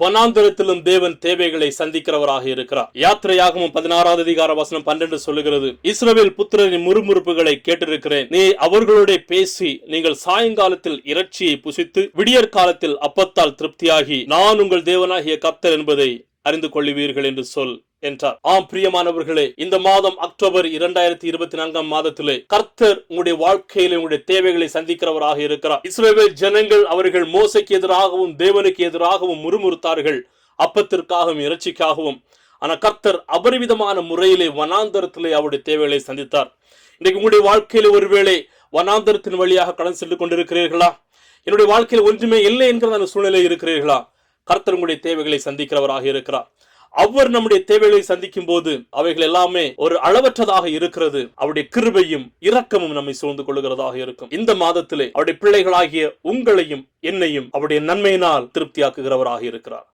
வனாந்தரத்திலும் தேவன் தேவைகளை சந்திக்கிறவராக இருக்கிறார். யாத்திரையாகவும் பதினாறாவது அதிகார வசனம் பன்னெண்டு சொல்லுகிறது இஸ்ரவேல் புத்திரரின் முறுமுறுப்புகளை கேட்டிருக்கிறேன். நீ அவர்களோட பேசி நீங்கள் சாயங்காலத்தில் இறைச்சியை புசித்து விடியற் காலத்தில் அப்பத்தால் திருப்தியாகி நான் உங்கள் தேவனாகிய கத்தர் என்பதை அறிந்து கொள்ளுவீர்கள் என்று சொல். என்றார். ஆம் பிரியமானவர்களே இந்த மாதம் அக்டோபர் இரண்டாயிரத்தி இருபத்தி நான்காம் மாதத்திலே கர்த்தர் உங்களுடைய வாழ்க்கையில உங்களுடைய தேவைகளை சந்திக்கிறவராக இருக்கிறார். இஸ்ரேல் ஜனங்கள் அவர்கள் மோசைக்கு எதிராகவும் தேவனுக்கு எதிராகவும் முறுமுறுத்தார்கள். அப்பத்திற்காகவும் இறைச்சிக்காகவும். ஆனா கர்த்தர் அபரிவிதமான முறையிலே வனாந்தரத்திலே அவருடைய தேவைகளை சந்தித்தார். இன்றைக்கு உங்களுடைய வாழ்க்கையில ஒருவேளை வனாந்தரத்தின் வழியாக கடன் சென்று கொண்டிருக்கிறீர்களா? என்னுடைய வாழ்க்கையில் ஒன்றுமே இல்லை என்கிற சூழ்நிலை இருக்கிறீர்களா? கர்த்தர் உங்களுடைய தேவைகளை சந்திக்கிறவராக இருக்கிறார். அவர் நம்முடைய தேவைகளை சந்திக்கும் போது அவைகள் எல்லாமே ஒரு அளவற்றதாக இருக்கிறது. அவருடைய கிருபையும் இரக்கமும் நம்மை சூழ்ந்து கொள்ளுகிறதாக இருக்கும். இந்த மாதத்திலே அவருடைய பிள்ளைகளாகிய உங்களையும் என்னையும் அவருடைய நன்மையினால் திருப்தியாக்குகிறவராக இருக்கிறார்.